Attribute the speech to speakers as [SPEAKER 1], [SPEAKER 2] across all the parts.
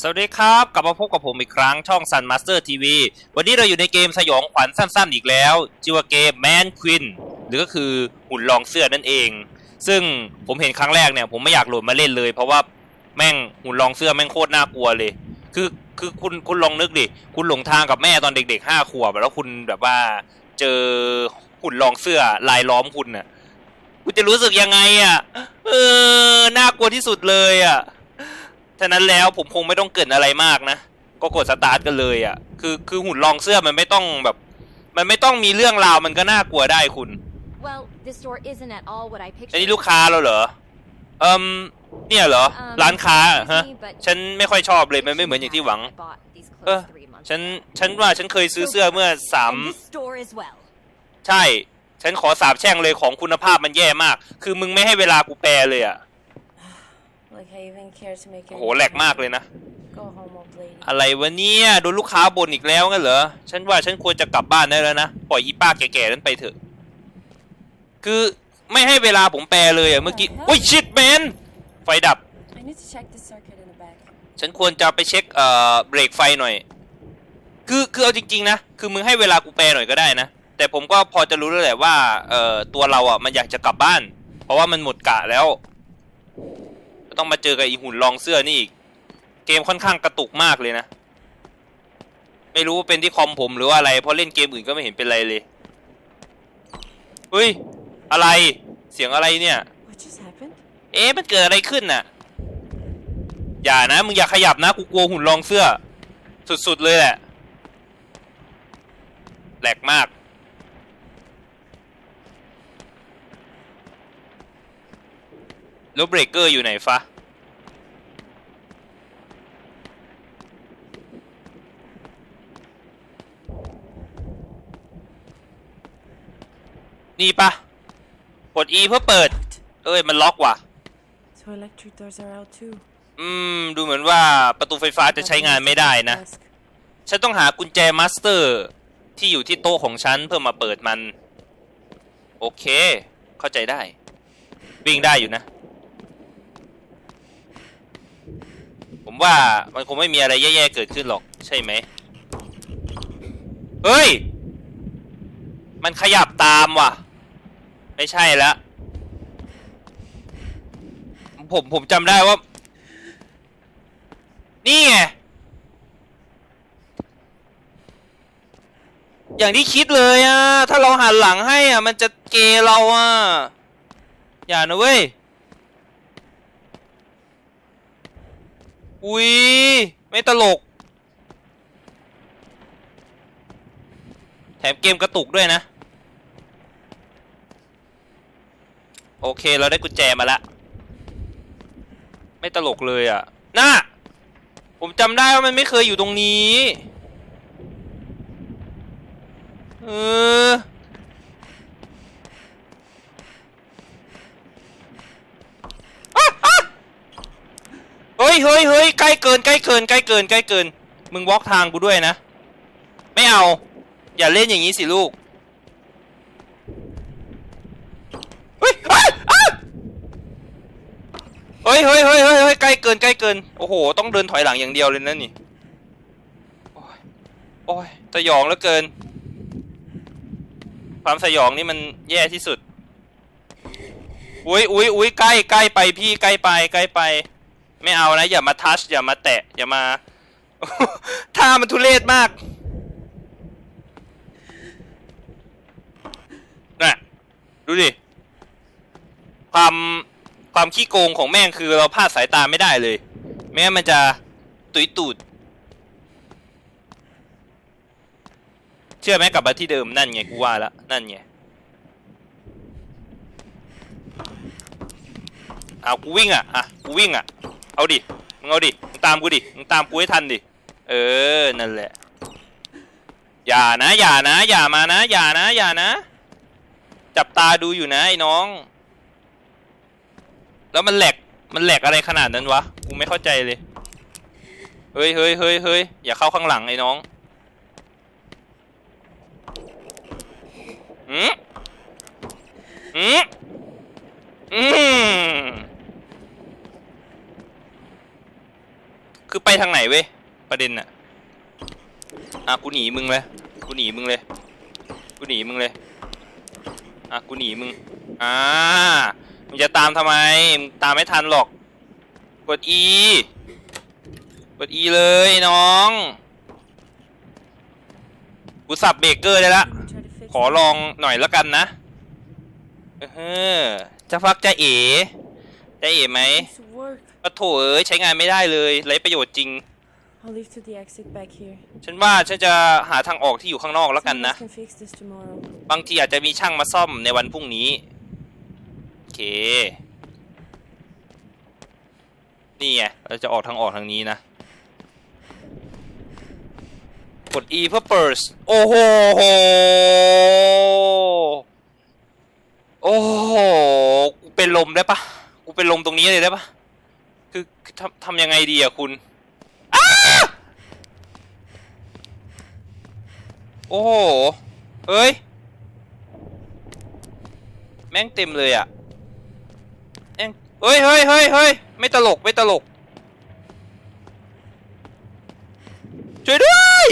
[SPEAKER 1] สวัสดีครับ กลับมาพบกับผมอีกครั้งช่อง Sun Master TV วันนี้เราอยู่ในเกมสยองขวัญสั้นๆอีกแล้วชื่อว่าเกม Man Queen หรือก็คือหุ่นรองเสื้อนั่นเอง ซึ่งผมเห็นครั้งแรกเนี่ยผมไม่อยากโหลดมาเล่นเลย เพราะว่าแม่งหุ่นรองเสื้อแม่งโคตรน่ากลัวเลย คือคือคุณคุณลองนึกดิคุณหลงทางกับแม่ตอนเด็กๆห้าขวบแล้วคุณแบบว่าเจอหุ่นรองเสื้อลายล้อมคุณน่ะคุณจะรู้สึกยังไงอะเออน่ากลัวที่สุดเลยอะ ฉะนั้นแล้วผมคงไม่ต้องเกรินอะไรมากนะ ก็กดสตาร์ทกันเลยอะ่ะ คือคือหุ่นรองเสื้อมันไม่ต้องแบบ มันไม่ต้องมีเรื่องราวมันก็น่ากลัวได้คุณ
[SPEAKER 2] Well, this store isn't at all what I
[SPEAKER 1] อัน
[SPEAKER 2] pictured.
[SPEAKER 1] นี้ลูกค้าเราเหรอเอิมเนี่ยเหรอ
[SPEAKER 2] Um,
[SPEAKER 1] ร้านค้า
[SPEAKER 2] excuse
[SPEAKER 1] ฮะ
[SPEAKER 2] me, but
[SPEAKER 1] ฉันไม่ค่อยชอบเลย มันไม่เหมือนอย่างที่หวัง
[SPEAKER 2] I bought these clothes
[SPEAKER 1] เออ
[SPEAKER 2] three months
[SPEAKER 1] ฉัน
[SPEAKER 2] ago.
[SPEAKER 1] ฉันว่าฉันเคยซื้อเสื้อเมื่อสาม
[SPEAKER 2] And this store as well.
[SPEAKER 1] ใช่ ฉันขอสาบแช่งเลยของคุณภาพมันแย่มาก คือมึงไม่ให้เวลากูแปลเลยอะ่ะ
[SPEAKER 3] Like I even care to make
[SPEAKER 1] โอ้
[SPEAKER 3] it.
[SPEAKER 1] โหแหลกมากเลยนะ
[SPEAKER 3] Go home, old lady.
[SPEAKER 1] อะไรวะเนี่ยโดนลูกค้าบ่นอีกแล้วงั้นเหรอ ฉันว่าฉันควรจะกลับบ้านได้แล้วนะ ปล่อยอีป้าแก่ๆนั้นไปเถอะ คือไม่ให้เวลาผมแปลเลยอะเมื่อกี้โอ้ยชิดแมนไฟดับ
[SPEAKER 3] I need to check the circuit in the back.
[SPEAKER 1] ฉันควรจะไปเช็คเอ่อเบรกไฟหน่อย คือคือเอาจริงๆนะ คือมึงให้เวลากูแปลหน่อยก็ได้นะ แต่ผมก็พอจะรู้แล้วแหละว่าเอ่อตัวเราอะมันอยากจะกลับบ้าน เพราะว่ามันหมดกะแล้วก็ ต้องมาเจอกับอีหุ่นรองเสื้อนี่อีก เกมค่อนข้างกระตุกมากเลยนะ ไม่รู้ว่าเป็นที่คอมผมหรือว่าอะไร เพราะเล่นเกมอื่นก็ไม่เห็นเป็นไรเลยเฮ้ย อะไร เสียงอะไรเนี่ย
[SPEAKER 3] What just happened?
[SPEAKER 1] เอ๊ะ มันเกิดอะไรขึ้นน่ะ อย่านะ มึงอย่าขยับนะ กูกลัวหุ่นรองเสื้อ สุดๆเลยแหละ แหลกมาก แล้วเบรกเกอร์อยู่ไหนฟะนี่ปะกด E เพื่อเปิด เอ้ย มันล็อกว่ะ
[SPEAKER 3] So electric doors are out too.
[SPEAKER 1] อืม ดูเหมือนว่าประตูไฟฟ้าจะใช้งานไม่ได้นะ
[SPEAKER 3] Desk.
[SPEAKER 1] ฉันต้องหากุญแจมาสเตอร์ ที่อยู่ที่โต๊ะของฉันเพื่อมาเปิดมัน โอเค เข้าใจได้ วิ่งได้อยู่นะ ผม ว่ามันคงไม่มีอะไรแย่ๆเกิดขึ้นหรอกใช่ไหมเฮ้ย มันขยับตามว่ะ ไม่ใช่แล้วผมผมจำได้ว่า นี่ไง อย่างที่คิดเลยอะ ถ้าเราหันหลังให้อะ มันจะเกเราอะ อย่านะเว้ย อุ้ยไม่ตลก แถมเกมกระตุกด้วยนะ โอเคเราได้กุญแจมาละ ไม่ตลกเลยอะน่าผมจำได้ว่ามันไม่เคยอยู่ตรงนี้ เออ อะอะ เฮ้ยเฮ้ยใกล้เกินใกล้เกินใกล้เกินใกล้เกิน มึงบล็อกทางกูด้วยนะ ไม่เอา อย่าเล่นอย่างนี้สิลูกเฮ้ยเฮ้ยเฮ้ยเฮ้ยเฮ้ยเฮ้ยใกล้เกินใกล้เกิน โอ้โห ต้องเดินถอยหลังอย่างเดียวเลยนะนี่ โอ้ยโอ้ยสยองเหลือเกิน ความสยองนี่มันแย่ที่สุด อุ้ยอุ้ยอุ้ยใกล้ใกล้ไปพี่ใกล้ไปใกล้ไป ไม่เอานะ อย่ามาทัชอย่ามาแตะ อย่ามา ท่ามันทุเรศมากน่ะดูดิ ความความขี้โกงของแม่งคือเราพลาดสายตาไม่ได้เลย แม้มันจะตุยตูด เชื่อไหมกลับมาที่เดิมนั่นไงกูว่าละนั่นไงเอากูวิ่งอะ อะ กูวิ่งอะ เอาดิ มึงเอาดิ มึงตามกูดิ มึงตามกูให้ทันดิ เออ นั่นแหละ อย่านะ อย่านะ อย่ามานะ อย่านะ อย่านะ จับตาดูอยู่นะไอ้น้อง แล้วมันแหลก มันแหลกอะไรขนาดนั้นวะ กูไม่เข้าใจเลย เฮ้ยเฮ้ยเฮ้ยเฮ้ยอย่าเข้าข้างหลังไอ้น้องอืมอืมอืม คือไปทางไหนเว้ยประเด็นอะอะกูหนีมึงเลยกูหนีมึงเลยกูหนีมึงเลยอะกูหนีมึงอ่ามึงจะตามทำไมมึงตามไม่ทันหรอก กด E กด E เลยน้องกูสับเบรกเกอร์ได้ละขอลองหน่อยแล้วกันนะเออจะฟักจะเอ๋จะเอ๋ไหม ปะโถเอ้ยใช้งานไม่ได้เลยไร้ประโยชน์จริง
[SPEAKER 3] I'll leave to the exit back here.
[SPEAKER 1] ฉันว่าฉันจะหาทางออกที่อยู่ข้างนอกแล้วกันนะ
[SPEAKER 3] Someone can fix this tomorrow.
[SPEAKER 1] บางทีอาจจะมีช่างมาซ่อมในวันพรุ่งนี้ โอเค นี่ไงเราจะออกทางออกทางนี้นะ กด E เพื่อเปิดโอ้โห โอ้โห กูเป็นลมได้ปะกูเป็นลมตรงนี้เลยได้ปะ คือคือทำทำยังไงดีอะคุณอ้าโอ้โห เฮ้ย แม่งเต็มเลยอะแม่งเฮ้ยเฮ้ยเฮ้ยเฮ้ยไม่ตลกไม่ตลก ช่วยด้วย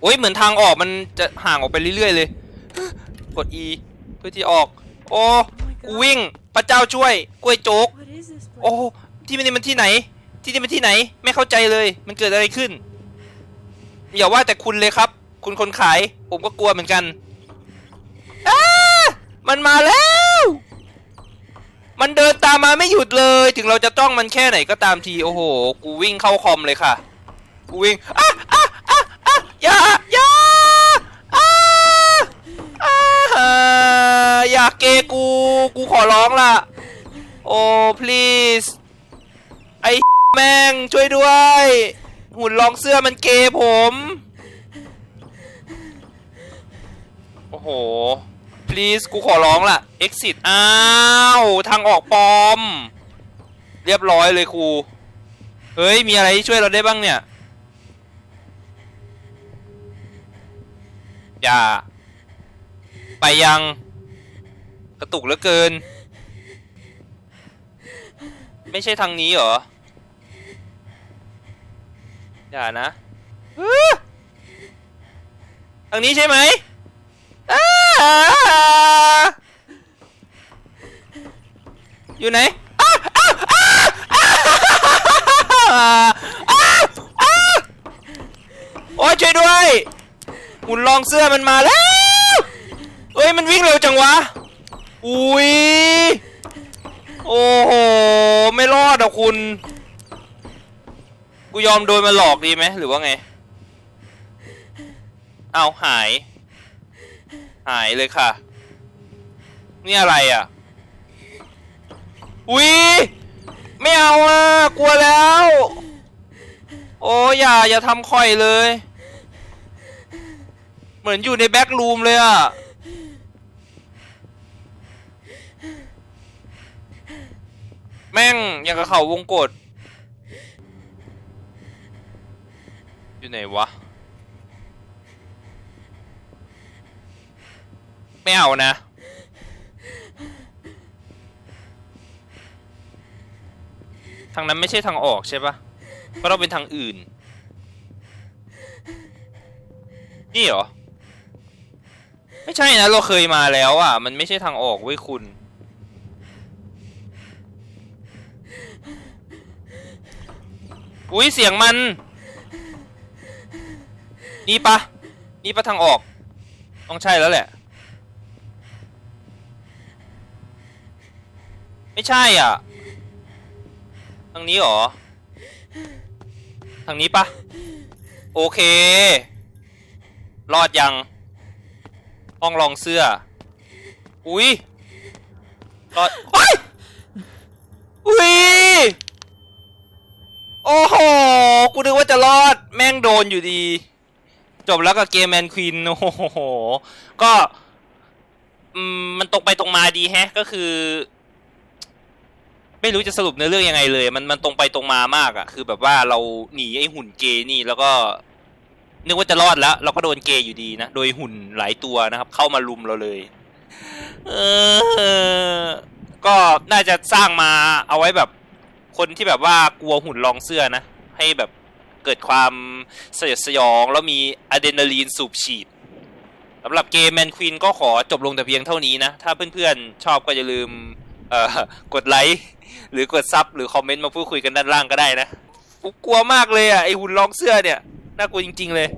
[SPEAKER 1] โอ้ยเหมือนทางออกมันจะห่างออกไปเรื่อยๆเลย กด E เพื่อที่ออก โอ้ กูวิ่งพระเจ้าช่วยกล้วยโจ๊ก
[SPEAKER 3] What is this place?
[SPEAKER 1] โอ้ที่นี่มันที่ไหน ที่นี่มันที่ไหน ไม่เข้าใจเลยมันเกิดอะไรขึ้น อย่าว่าแต่คุณเลยครับ คุณคนขาย ผมก็กลัวเหมือนกันอ้ามันมาแล้ว มันเดินตามมาไม่หยุดเลย ถึงเราจะจ้องมันแค่ไหนก็ตามที โอ้โห กูวิ่งเข้าคอมเลยค่ะ กูวิ่งอะอะอะอะอย่าอย่าอะอะ อย่าเกกู กูขอร้องล่ะ โอ้ please ไอ้แม่งช่วยด้วย หุ่นรองเสื้อมันเกผม โอ้โห please กูขอร้องล่ะ exit อ้าว ทางออกปลอม เรียบร้อยเลยครู เฮ้ย มีอะไรที่ช่วยเราได้บ้างเนี่ย อย่า ไปยัง กระตุกเหลือเกิน ไม่ใช่ทางนี้เหรอ อย่านะทางนี้ใช่ไหมอยู่ไหนโอ้ยช่วยด้วยหุ่นรองเสื้อมันมาแล้วเอ้ย มันวิ่งเร็วจังวะ อุ้ยโอ้โห ไม่รอดอะคุณ กูยอมโดนมันหลอกดีไหมหรือว่าไง เอาหาย หายเลยค่ะ นี่อะไรอะ อุ้ยไม่เอาอะ กลัวแล้ว โอ้อย่า อย่าทำคอยเลย เหมือนอยู่ในแบ็กรูมเลยอะ แม่งอย่างกับเขาวงกดอยู่ไหนวะ ไม่เอานะ ทางนั้นไม่ใช่ทางออกใช่ปะก็ต้องเป็นทางอื่น นี่เหรอ ไม่ใช่นะ เราเคยมาแล้วอะ มันไม่ใช่ทางออกเว้ยคุณ อุ้ยเสียงมัน นี่ปะนี่ปะทางออก ต้องใช่แล้วแหละ ไม่ใช่อะ ทางนี้หรอ ทางนี้ปะโอเค รอดยังห้องรองเสื้อ อุ้ยรอดเฮ้ยอุ้ย โอ้โห กูนึกว่าจะรอด แม่งโดนอยู่ดี จบแล้วกับเกมแมนควีนโอ้โห ก็มันตรงไปตรงมาดีแฮะ ก็คือ ไม่รู้จะสรุปเนื้อเรื่องยังไงเลย มันมันตรงไปตรงมามากอะคือแบบว่าเราหนีไอ้หุ่นเกย์นี่แล้วก็ นึกว่าจะรอดแล้ว เราก็โดนเกย์อยู่ดีนะ โดยหุ่นหลายตัวนะครับ เข้ามาลุมเราเลยเออก็น่าจะสร้างมาเอาไว้แบบ คนที่แบบว่ากลัวหุ่นรองเสื้อนะ ให้แบบเกิดความสยดสยอง แล้วมีอะดรีนาลีนสูบฉีดสำหรับเกมแมนควีนก็ขอจบลงแต่เพียงเท่านี้นะ ถ้าเพื่อนๆ ชอบก็อย่าลืมกดไลค์หรือกดซับหรือคอมเมนต์มาพูดคุยกันด้านล่างก็ได้นะกูกลัวมากเลยอะ ไอหุ่นรองเสื้อเนี่ย น่ากลัวจริง ๆ เลย